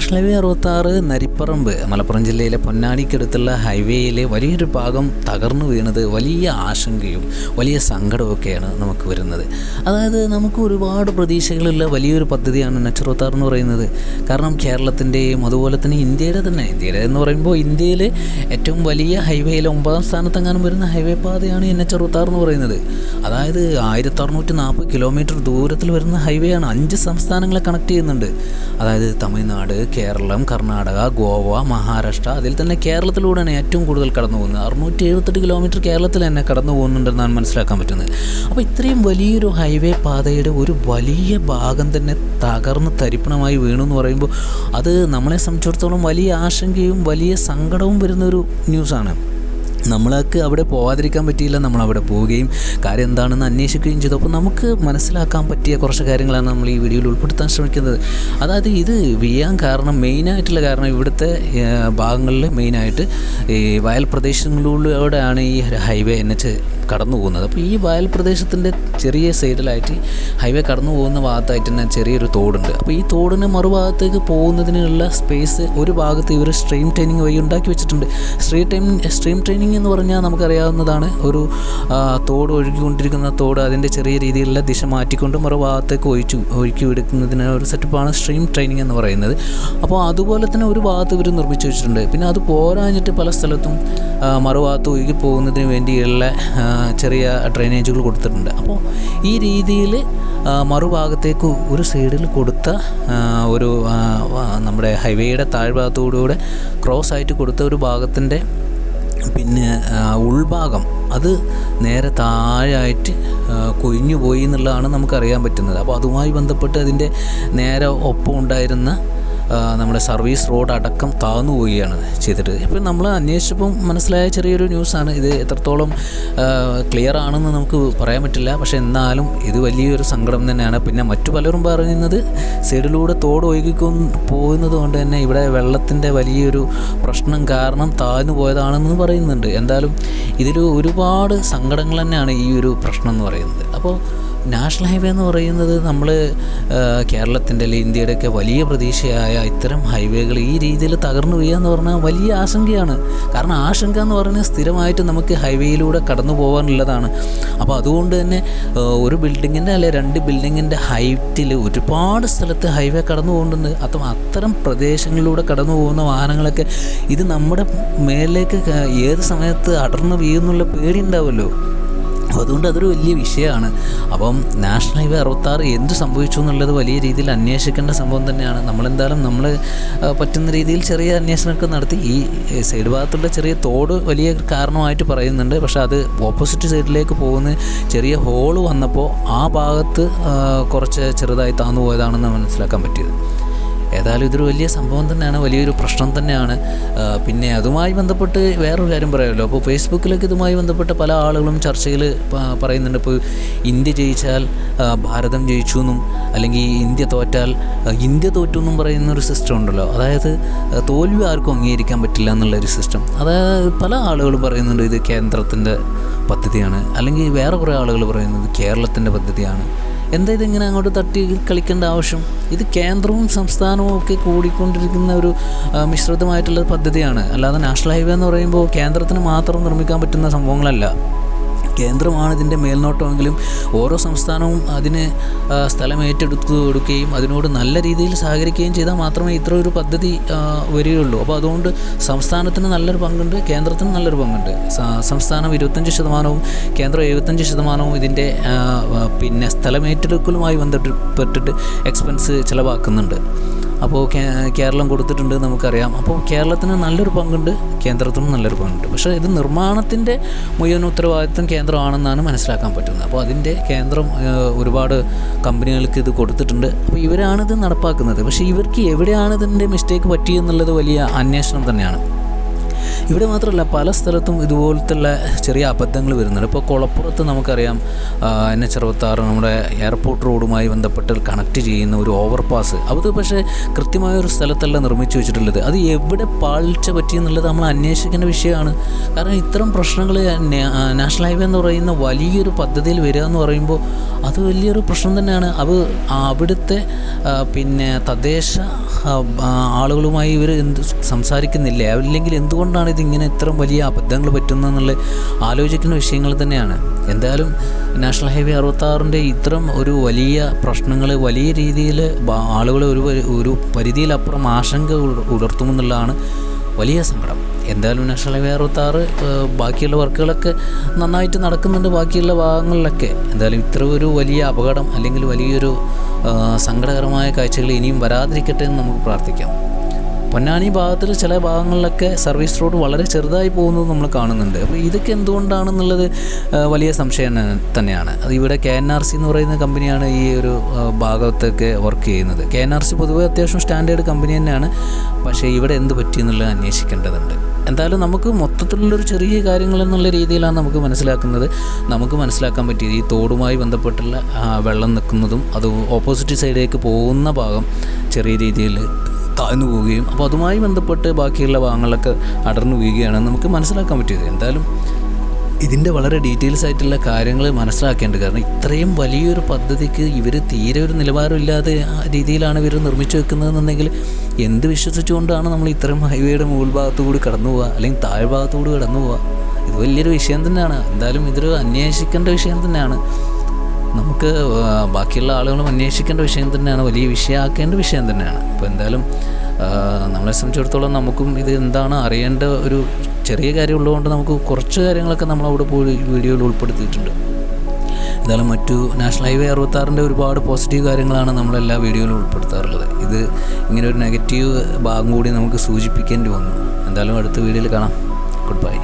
National highway അറുപത്താറ് നരിപ്പറമ്പ് മലപ്പുറം ജില്ലയിലെ പൊന്നാനിക്കടുത്തുള്ള ഹൈവേയിലെ വലിയൊരു ഭാഗം തകർന്നു വീണത് വലിയ ആശങ്കയും വലിയ സങ്കടമൊക്കെയാണ് നമുക്ക് വരുന്നത്. അതായത് നമുക്ക് ഒരുപാട് പ്രതീക്ഷകളുള്ള വലിയൊരു പദ്ധതിയാണ് നെച്ച് അറുപത്താറ് എന്ന് പറയുന്നത്. കാരണം കേരളത്തിന്റെയും അതുപോലെ തന്നെ ഇന്ത്യയുടെ തന്നെ ഇന്ത്യയുടെ എന്ന് പറയുമ്പോൾ ഇന്ത്യയിലെ ഏറ്റവും വലിയ ഹൈവേയിലെ ഒമ്പതാം സ്ഥാനത്തെങ്ങാനും വരുന്ന ഹൈവേ പാതയാണ് എൻ എച്ച് അറുപത്താറ് എന്ന് പറയുന്നത്. അതായത് ആയിരത്തി അറുന്നൂറ്റി നാൽപ്പത് കിലോമീറ്റർ ദൂരത്തിൽ വരുന്ന ഹൈവേയാണ് അഞ്ച് സംസ്ഥാനങ്ങളെ കണക്ട് ചെയ്യുന്നുണ്ട്. അതായത് തമിഴ്നാട് കേരളം കർണാടക ഗോവ മഹാരാഷ്ട്ര. അതിൽ തന്നെ കേരളത്തിലൂടെയാണ് ഏറ്റവും കൂടുതൽ കടന്നു പോകുന്നത് അറുന്നൂറ്റി എഴുപത്തെട്ട് കിലോമീറ്റർ കേരളത്തിൽ തന്നെ കടന്നു പോകുന്നുണ്ടെന്നാണ് മനസ്സിലാക്കാൻ പറ്റുന്നത്. അപ്പോൾ ഇത്രയും വലിയൊരു ഹൈവേ പാതയുടെ ഒരു വലിയ ഭാഗം തന്നെ തകർന്ന് തരിപ്പണമായി വീണു എന്ന് പറയുമ്പോൾ അത് നമ്മളെ സംബന്ധിച്ചിടത്തോളം വലിയ ആശങ്കയും വലിയ സങ്കടവും വരുന്നൊരു ന്യൂസാണ് നമ്മൾക്ക് അവിടെ പോവാതിരിക്കാൻ പറ്റിയില്ല നമ്മൾ അവിടെ പോവുകയും കാര്യം എന്താണെന്ന് അന്വേഷിക്കുകയും ചെയ്തു. അപ്പോൾ നമുക്ക് മനസ്സിലാക്കാൻ പറ്റിയ കുറച്ച് കാര്യങ്ങളാണ് നമ്മൾ ഈ വീഡിയോയിൽ ഉൾപ്പെടുത്താൻ ശ്രമിക്കുന്നത്. അതായത് ഇത് വീഴാൻ കാരണം മെയിനായിട്ടുള്ള കാരണം ഇവിടുത്തെ ഭാഗങ്ങളിൽ മെയിനായിട്ട് ഈ വയൽ പ്രദേശങ്ങളിലൂടെയാണ് ഈ ഹൈവേ എൻ എച്ച് കടന്നു പോകുന്നത്. അപ്പോൾ ഈ വയൽ പ്രദേശത്തിന്റെ ചെറിയ സൈഡിലായിട്ട് ഹൈവേ കടന്നു പോകുന്ന ഭാഗത്തായിട്ട് തന്നെ ചെറിയൊരു തോടുണ്ട്. അപ്പോൾ ഈ തോടിന് മറുഭാഗത്തേക്ക് പോകുന്നതിനുള്ള സ്പേസ് ഒരു ഭാഗത്ത് ഇവർ സ്ട്രീം ട്രെയിനിങ് വഴി ഉണ്ടാക്കി വെച്ചിട്ടുണ്ട്. സ്ട്രീം ട്രെയിനിങ് സ്ട്രീം ട്രെയിനിങ് എന്ന് പറഞ്ഞാൽ നമുക്കറിയാവുന്നതാണ്. ഒരു തോട് ഒഴുകിക്കൊണ്ടിരിക്കുന്ന തോട് അതിന്റെ ചെറിയ രീതിയിലുള്ള ദിശ മാറ്റിക്കൊണ്ട് മറുഭാഗത്തേക്ക് ഒഴിച്ചു ഒഴുക്കി വിടുന്നതിന് ഒരു സെറ്റപ്പാണ് സ്ട്രീം ട്രെയിനിങ് എന്ന് പറയുന്നത്. അപ്പോൾ അതുപോലെ തന്നെ ഒരു ഭാഗത്ത് ഇവർ നിർമ്മിച്ചു വെച്ചിട്ടുണ്ട്. പിന്നെ അത് പോരാഞ്ഞിട്ട് പല സ്ഥലത്തും മറുഭാഗത്ത് ഒഴുകി പോകുന്നതിന് വേണ്ടിയുള്ള ചെറിയ ഡ്രെയിനേജുകൾ കൊടുത്തിട്ടുണ്ട്. അപ്പോൾ ഈ രീതിയിൽ മറുഭാഗത്തേക്ക് ഒരു സൈഡിൽ കൊടുത്ത ഒരു നമ്മുടെ ഹൈവേയുടെ താഴ്ഭാഗത്തോടുകൂടെ ക്രോസ് ആയിട്ട് കൊടുത്ത ഒരു ഭാഗത്തിന്റെ പിന്നെ ഉൾഭാഗം അത് നേരെ താഴായിട്ട് കൊഴിഞ്ഞു പോയി എന്നുള്ളതാണ് നമുക്കറിയാൻ പറ്റുന്നത്. അപ്പോൾ അതുമായി ബന്ധപ്പെട്ട് അതിന്റെ നേരെ ഒപ്പം ഉണ്ടായിരുന്ന നമ്മുടെ സർവീസ് റോഡ് അടക്കം താന്നു പോവുകയാണ് ചെയ്തിട്ട്. ഇപ്പം നമ്മൾ അന്വേഷിച്ചപ്പം മനസ്സിലായ ചെറിയൊരു ന്യൂസാണ്. ഇത് എത്രത്തോളം ക്ലിയർ ആണെന്ന് നമുക്ക് പറയാൻ പറ്റില്ല. പക്ഷേ എന്നാലും ഇത് വലിയൊരു സങ്കടം തന്നെയാണ്. പിന്നെ മറ്റു പലരും പറയുന്നത് സൈഡിലൂടെ തോട് ഒഴുകിക്കൊ പോകുന്നത് കൊണ്ട് തന്നെ ഇവിടെ വെള്ളത്തിന്റെ വലിയൊരു പ്രശ്നം കാരണം താഴ്ന്നു പോയതാണെന്ന് പറയുന്നുണ്ട്. എന്തായാലും ഇതിൽ ഒരുപാട് സങ്കടങ്ങൾ തന്നെയാണ് ഈ ഒരു പ്രശ്നം എന്ന് പറയുന്നത്. അപ്പോൾ നാഷണൽ ഹൈവേ എന്ന് പറയുന്നത് നമ്മൾ കേരളത്തിന്റെ അല്ലെങ്കിൽ ഇന്ത്യയുടെയൊക്കെ വലിയ പ്രതീക്ഷയായ ഇത്തരം ഹൈവേകൾ ഈ രീതിയിൽ തകർന്നു വീഴുക എന്ന് പറഞ്ഞാൽ വലിയ ആശങ്കയാണ്. കാരണം ആശങ്ക എന്ന് പറഞ്ഞാൽ സ്ഥിരമായിട്ട് നമുക്ക് ഹൈവേയിലൂടെ കടന്നു പോകാനുള്ളതാണ്. അപ്പോൾ അതുകൊണ്ട് തന്നെ ഒരു ബിൽഡിങ്ങിന്റെ അല്ലെ രണ്ട് ബിൽഡിങ്ങിന്റെ ഹൈറ്റിൽ ഒരുപാട് സ്ഥലത്ത് ഹൈവേ കടന്നു പോകുന്നുണ്ട്. അപ്പം അത്തരം പ്രദേശങ്ങളിലൂടെ കടന്നു പോകുന്ന വാഹനങ്ങളൊക്കെ ഇത് നമ്മുടെ മേലിലേക്ക് ഏത് സമയത്ത് അടർന്നു വീഴുന്നുള്ള പേടി ഉണ്ടാവുമല്ലോ. അതുകൊണ്ട് അതൊരു വലിയ വിഷയമാണ്. അപ്പം നാഷണൽ ഹൈവേ അറുപത്താറ് എന്ത് സംഭവിച്ചു എന്നുള്ളത് വലിയ രീതിയിൽ അന്വേഷിക്കേണ്ട സംഭവം തന്നെയാണ്. നമ്മളെന്തായാലും നമ്മൾ പറ്റുന്ന രീതിയിൽ ചെറിയ അന്വേഷണമൊക്കെ നടത്തി. ഈ സൈഡ് ഭാഗത്തുള്ള ചെറിയ തോട് വലിയ കാരണമായിട്ട് പറയുന്നുണ്ട്. പക്ഷേ അത് ഓപ്പോസിറ്റ് സൈഡിലേക്ക് പോകുന്ന ചെറിയ ഹോൾ വന്നപ്പോൾ ആ ഭാഗത്ത് കുറച്ച് ചെറുതായി താന്നു പോയതാണെന്ന് മനസ്സിലാക്കാൻ പറ്റിയത്. ഏതായാലും ഇതൊരു വലിയ സംഭവം തന്നെയാണ് വലിയൊരു പ്രശ്നം തന്നെയാണ്. പിന്നെ അതുമായി ബന്ധപ്പെട്ട് വേറൊരു കാര്യം പറയാമല്ലോ. അപ്പോൾ ഫേസ്ബുക്കിലൊക്കെ ഇതുമായി ബന്ധപ്പെട്ട് പല ആളുകളും ചർച്ചയിൽ പറയുന്നുണ്ട്. ഇപ്പോൾ ഇന്ത്യ ജയിച്ചാൽ ഭാരതം ജയിച്ചു എന്നും അല്ലെങ്കിൽ ഇന്ത്യ തോറ്റാൽ ഇന്ത്യ തോറ്റു എന്നും പറയുന്ന ഒരു സിസ്റ്റം ഉണ്ടല്ലോ. അതായത് തോൽവി ആർക്കും അംഗീകരിക്കാൻ പറ്റില്ല എന്നുള്ളൊരു സിസ്റ്റം. അതായത് പല ആളുകളും പറയുന്നുണ്ട് ഇത് കേന്ദ്രത്തിന്റെ പദ്ധതിയാണ് അല്ലെങ്കിൽ വേറെ കുറേ ആളുകൾ പറയുന്നത് കേരളത്തിന്റെ പദ്ധതിയാണ്. എന്താ ഇതിങ്ങനെ അങ്ങോട്ട് തട്ടി കളിക്കേണ്ട ആവശ്യം? ഇത് കേന്ദ്രവും സംസ്ഥാനവും ഒക്കെ കൂടിക്കൊണ്ടിരിക്കുന്ന ഒരു മിശ്രിതമായിട്ടുള്ള പദ്ധതിയാണ്. അല്ലാതെ നാഷണൽ ഹൈവേ എന്ന് പറയുമ്പോൾ കേന്ദ്രത്തിന് മാത്രം നിർമ്മിക്കാൻ പറ്റുന്ന സംഭവങ്ങളല്ല. കേന്ദ്രമാണ് ഇതിന്റെ മേൽനോട്ടമെങ്കിലും ഓരോ സംസ്ഥാനവും അതിന് സ്ഥലം ഏറ്റെടുത്തു കൊടുക്കുകയും അതിനോട് നല്ല രീതിയിൽ സഹകരിക്കുകയും ചെയ്താൽ മാത്രമേ ഇത്ര ഒരു പദ്ധതി വരികയുള്ളൂ. അപ്പോൾ അതുകൊണ്ട് സംസ്ഥാനത്തിന് നല്ലൊരു പങ്കുണ്ട് കേന്ദ്രത്തിന് നല്ലൊരു പങ്കുണ്ട്. സംസ്ഥാനം ഇരുപത്തഞ്ച് ശതമാനവും കേന്ദ്രം എഴുപത്തഞ്ച് ശതമാനവും ഇതിന്റെ പിന്നെ സ്ഥലം ഏറ്റെടുക്കലുമായി ബന്ധപ്പെട്ടിട്ട് എക്സ്പെൻസ് ചിലവാക്കുന്നുണ്ട്. അപ്പോൾ കേരളം കൊടുത്തിട്ടുണ്ട് നമുക്കറിയാം. അപ്പോൾ കേരളത്തിന് നല്ലൊരു പങ്കുണ്ട് കേന്ദ്രത്തിനും നല്ലൊരു പങ്കുണ്ട്. പക്ഷേ ഇത് നിർമ്മാണത്തിന്റെ മുഴുവൻ ഉത്തരവാദിത്വം കേന്ദ്രമാണെന്നാണ് മനസ്സിലാക്കാൻ പറ്റുന്നത്. അപ്പോൾ അതിന്റെ കേന്ദ്രം ഒരുപാട് കമ്പനികൾക്ക് ഇത് കൊടുത്തിട്ടുണ്ട്. അപ്പോൾ ഇവരാണിത് നടപ്പാക്കുന്നത്. പക്ഷേ ഇവർക്ക് എവിടെയാണ് ഇതിന്റെ മിസ്റ്റേക്ക് പറ്റിയെന്നുള്ളത് വലിയ അന്വേഷണം തന്നെയാണ്. ഇവിടെ മാത്രമല്ല പല സ്ഥലത്തും ഇതുപോലത്തുള്ള ചെറിയ അബദ്ധങ്ങൾ വരുന്നുണ്ട്. ഇപ്പോൾ കുളപ്പുറത്ത് നമുക്കറിയാം എൻ എച്ച് അറുപത്താറ് നമ്മുടെ എയർപോർട്ട് റോഡുമായി ബന്ധപ്പെട്ട് കണക്ട് ചെയ്യുന്ന ഒരു ഓവർ പാസ് അത് പക്ഷേ കൃത്യമായ ഒരു സ്ഥലത്തല്ല നിർമ്മിച്ചു വെച്ചിട്ടുള്ളത്. അത് എവിടെ പാളിച്ച പറ്റി എന്നുള്ളത് നമ്മൾ അന്വേഷിക്കേണ്ട വിഷയമാണ്. കാരണം ഇത്തരം പ്രശ്നങ്ങൾ നാഷണൽ ഹൈവേ എന്ന് പറയുന്ന വലിയൊരു പദ്ധതിയിൽ വരിക എന്ന് പറയുമ്പോൾ അത് വലിയൊരു പ്രശ്നം തന്നെയാണ്. അത് അവിടുത്തെ പിന്നെ തദ്ദേശ ആളുകളുമായി ഇവർ എന്ത് സംസാരിക്കുന്നില്ല? അല്ലെങ്കിൽ എന്തുകൊണ്ടാണ് ഇതിങ്ങനെ ഇത്ര വലിയ അബദ്ധങ്ങൾ പറ്റുന്നതെന്നുള്ള ആലോചിക്കുന്ന വിഷയങ്ങൾ തന്നെയാണ്. എന്തായാലും നാഷണൽ ഹൈവേ അറുപത്താറിന്റെ ഇത്തരം ഒരു വലിയ പ്രശ്നങ്ങൾ വലിയ രീതിയിൽ ആളുകളെ ഒരു ഒരു പരിധിയിലപ്പുറം ആശങ്ക ഉണ- ഉണർത്തുമെന്നുള്ളതാണ് വലിയ സങ്കടം. എന്തായാലും നാഷണൽ ഹൈവേ അറുപത്താറ് ബാക്കിയുള്ള വർക്കുകളൊക്കെ നന്നായിട്ട് നടക്കുന്നുണ്ട് ബാക്കിയുള്ള ഭാഗങ്ങളിലൊക്കെ. എന്തായാലും ഇത്ര ഒരു വലിയ അപകടം അല്ലെങ്കിൽ വലിയൊരു സങ്കടകരമായ കാഴ്ചകൾ ഇനിയും വരാതിരിക്കട്ടെ എന്ന് നമുക്ക് പ്രാർത്ഥിക്കാം. പൊന്നാനി ഭാഗത്തിൽ ചില ഭാഗങ്ങളിലൊക്കെ സർവീസ് റോഡ് വളരെ ചെറുതായി പോകുന്നത് നമ്മൾ കാണുന്നുണ്ട്. അപ്പോൾ ഇതൊക്കെ എന്തുകൊണ്ടാണെന്നുള്ളത് വലിയ സംശയം തന്നെയാണ്. അത് ഇവിടെ കെ എൻ ആർ സി എന്ന് പറയുന്ന കമ്പനിയാണ് ഈ ഒരു ഭാഗത്തൊക്കെ വർക്ക് ചെയ്യുന്നത്. കെ എൻ ആർ സി പൊതുവെ അത്യാവശ്യം സ്റ്റാൻഡേർഡ് കമ്പനി തന്നെയാണ്. പക്ഷേ ഇവിടെ എന്ത് പറ്റി എന്നുള്ളത് അന്വേഷിക്കേണ്ടതുണ്ട്. എന്തായാലും നമുക്ക് മൊത്തത്തിലുള്ളൊരു ചെറിയ കാര്യങ്ങൾ എന്നുള്ള രീതിയിലാണ് നമുക്ക് മനസ്സിലാക്കുന്നത്. നമുക്ക് മനസ്സിലാക്കാൻ പറ്റിയത് ഈ തോടുമായി ബന്ധപ്പെട്ടുള്ള വെള്ളം നിൽക്കുന്നതും അത് ഓപ്പോസിറ്റ് സൈഡിലേക്ക് പോകുന്ന ഭാഗം ചെറിയ രീതിയിൽ താഴ്ന്നു പോവുകയും അപ്പോൾ അതുമായി ബന്ധപ്പെട്ട് ബാക്കിയുള്ള ഭാഗങ്ങളൊക്കെ അടർന്നു വീഴുകയാണ് നമുക്ക് മനസ്സിലാക്കാൻ പറ്റിയത്. എന്തായാലും ഇതിന്റെ വളരെ ഡീറ്റെയിൽസ് ആയിട്ടുള്ള കാര്യങ്ങൾ മനസ്സിലാക്കേണ്ടത് കാരണം ഇത്രയും വലിയൊരു പദ്ധതിക്ക് ഇവർ തീരെ ഒരു നിലവാരമില്ലാതെ ആ രീതിയിലാണ് ഇവർ നിർമ്മിച്ചു വെക്കുന്നതെന്നുണ്ടെങ്കിൽ എന്ത് വിശ്വസിച്ചുകൊണ്ടാണ് നമ്മൾ ഇത്രയും ഹൈവേയുടെ മുകൾ ഭാഗത്തുകൂടി കടന്നു പോവുക? അല്ലെങ്കിൽ താഴ്ഭാഗത്തുകൂടി കടന്നു പോവുക? ഇത് വലിയൊരു വിഷയം തന്നെയാണ്. എന്തായാലും ഇതൊരു അന്വേഷിക്കേണ്ട വിഷയം തന്നെയാണ്. നമുക്ക് ബാക്കിയുള്ള ആളുകളും അന്വേഷിക്കേണ്ട വിഷയം തന്നെയാണ് വലിയ വിഷയമാക്കേണ്ട വിഷയം തന്നെയാണ്. അപ്പോൾ എന്തായാലും നമ്മളെ സംബന്ധിച്ചിടത്തോളം നമുക്കും ഇത് എന്താണ് അറിയേണ്ട ഒരു ചെറിയ കാര്യം ഉള്ളതുകൊണ്ട് നമുക്ക് കുറച്ച് കാര്യങ്ങളൊക്കെ നമ്മളവിടെ പോയി വീഡിയോയിൽ ഉൾപ്പെടുത്തിയിട്ടുണ്ട്. എന്തായാലും മറ്റു നാഷണൽ ഹൈവേ അറുപത്താറിന്റെ ഒരുപാട് പോസിറ്റീവ് കാര്യങ്ങളാണ് നമ്മളെല്ലാ വീഡിയോയിലും ഉൾപ്പെടുത്താറുള്ളത്. ഇത് ഇങ്ങനെ ഒരു നെഗറ്റീവ് ഭാഗം കൂടി നമുക്ക് സൂചിപ്പിക്കേണ്ടി വന്നു. എന്തായാലും അടുത്ത വീഡിയോയിൽ കാണാം. Good bye.